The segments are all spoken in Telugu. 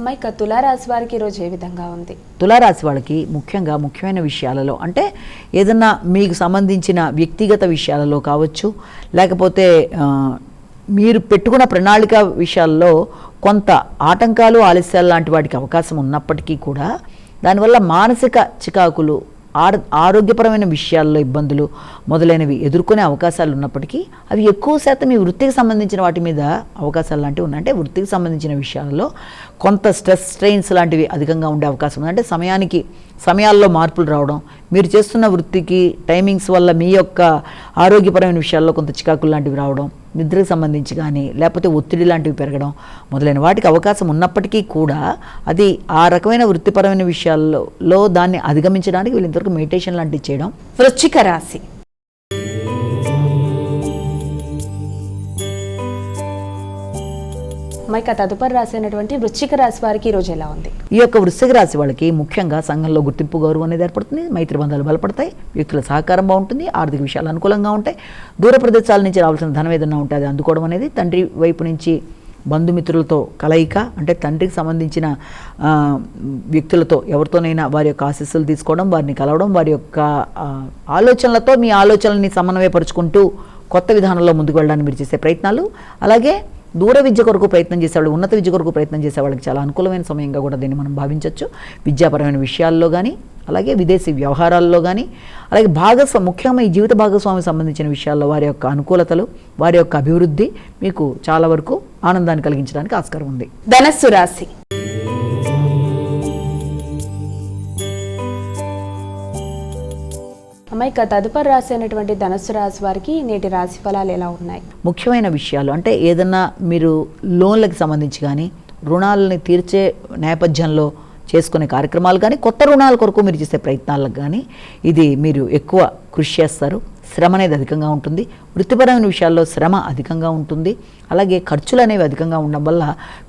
అమ్మాయి ఇక తులారాశి వారికి ఈరోజు ఏ విధంగా ఉంది? తులారాశి వాళ్ళకి ముఖ్యంగా ముఖ్యమైన విషయాలలో అంటే ఏదన్నా మీకు సంబంధించిన వ్యక్తిగత విషయాలలో కావచ్చు లేకపోతే మీరు పెట్టుకున్న ప్రణాళిక విషయాల్లో కొంత ఆటంకాలు ఆలస్యాలు లాంటి వాటికి అవకాశం ఉన్నప్పటికీ కూడా దానివల్ల మానసిక చికాకులు ఆరోగ్యపరమైన విషయాల్లో ఇబ్బందులు మొదలైనవి ఎదుర్కొనే అవకాశాలు ఉన్నప్పటికీ అవి ఎక్కువ శాతం మీ వృత్తికి సంబంధించిన వాటి మీద అవకాశాలు లాంటివి ఉన్నాయి. అంటే వృత్తికి సంబంధించిన విషయాలలో కొంత స్ట్రెస్ స్ట్రెయిన్స్ లాంటివి అధికంగా ఉండే అవకాశం ఉంది. అంటే సమయానికి సమయాల్లో మార్పులు రావడం మీరు చేస్తున్న వృత్తికి టైమింగ్స్ వల్ల మీ యొక్క ఆరోగ్యపరమైన విషయాల్లో కొంత చికాకులు లాంటివి రావడం నిద్రకు సంబంధించి కానీ లేకపోతే ఒత్తిడి లాంటివి పెరగడం మొదలైన వాటికి అవకాశం ఉన్నప్పటికీ కూడా అది ఆ రకమైన వృత్తిపరమైన విషయాల్లో దాన్ని అధిగమించడానికి వీళ్ళు ఇంతవరకు మెడిటేషన్ లాంటివి చేయడం. వృశ్చిక రాశి. ఇక తదుపరి రాశి వృశ్చిక రాశి వారికి రోజు ఎలా ఉంది? ఈ యొక్క వృశ్చిక రాశి వాళ్ళకి ముఖ్యంగా సంఘంలో గుర్తింపు గౌరవం అనేది ఏర్పడుతుంది. మైత్రి బంధాలు బలపడతాయి. వ్యక్తుల సహకారం బాగుంటుంది. ఆర్థిక విషయాలు అనుకూలంగా ఉంటాయి. దూర ప్రదేశాల నుంచి రావాల్సిన ధనం ఏదైనా ఉంటే అది అందుకోవడం అనేది తండ్రి వైపు నుంచి బంధుమిత్రులతో కలయిక అంటే తండ్రికి సంబంధించిన వ్యక్తులతో ఎవరితోనైనా వారి యొక్క ఆశీస్సులు తీసుకోవడం వారిని కలవడం వారి యొక్క ఆలోచనలతో మీ ఆలోచనల్ని సమన్వయపరుచుకుంటూ కొత్త విధానంలో ముందుకు వెళ్ళడానికి మీరు చేసే ప్రయత్నాలు. అలాగే దూర విద్య కొరకు ప్రయత్నం చేసేవాళ్ళు ఉన్నత విద్య కొరకు ప్రయత్నం చేసే వాళ్ళకి చాలా అనుకూలమైన సమయంగా కూడా దీన్ని మనం భావించవచ్చు విద్యాపరమైన విషయాల్లో కానీ అలాగే విదేశీ వ్యవహారాల్లో కానీ అలాగే భాగస్వామి ముఖ్యంగా ఈ జీవిత భాగస్వామి సంబంధించిన విషయాల్లో వారి యొక్క అనుకూలతలు వారి యొక్క అభివృద్ధి మీకు చాలా వరకు ఆనందాన్ని కలిగించడానికి ఆస్కారం ఉంది. ధనస్సు రాశి. అమ్మాయి ఇక తదుపరి రాశి అయినటువంటి ధనస్సు రాశి వారికి నేటి రాశి ఫలాలు ఎలా ఉన్నాయి? ముఖ్యమైన విషయాలు అంటే ఏదన్నా మీరు లోన్లకు సంబంధించి కానీ రుణాలని తీర్చే నేపథ్యంలో చేసుకునే కార్యక్రమాలు కానీ కొత్త రుణాల కొరకు మీరు చేసే ప్రయత్నాలకు కానీ ఇది మీరు ఎక్కువ కృషి చేస్తారు. శ్రమ అనేది అధికంగా ఉంటుంది. వృత్తిపరమైన విషయాల్లో శ్రమ అధికంగా ఉంటుంది. అలాగే ఖర్చులు అనేవి అధికంగా ఉండడం వల్ల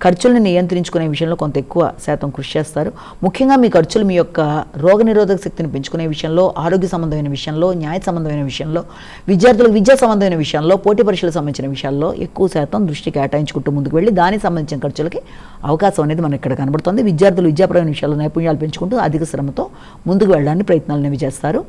ఖర్చులను నియంత్రించుకునే విషయంలో కొంత ఎక్కువ శాతం కృషి చేస్తారు. ముఖ్యంగా మీ ఖర్చులు మీ యొక్క రోగనిరోధక శక్తిని పెంచుకునే విషయంలో ఆరోగ్య సంబంధమైన విషయంలో న్యాయ సంబంధమైన విషయంలో విద్యార్థులకు విద్యా సంబంధమైన విషయంలో పోటీ పరీక్షలకు సంబంధించిన విషయాల్లో ఎక్కువ శాతం దృష్టి కేటాయించుకుంటూ ముందుకు వెళ్ళి దానికి సంబంధించిన ఖర్చులకి అవకాశం అనేది మనకి ఇక్కడ కనబడుతుంది. విద్యార్థులు విద్యాపరమైన విషయాల్లో నైపుణ్యాలు పెంచుకుంటూ అధిక శ్రమతో ముందుకు వెళ్ళడానికి ప్రయత్నాలు అనేవి చేస్తారు.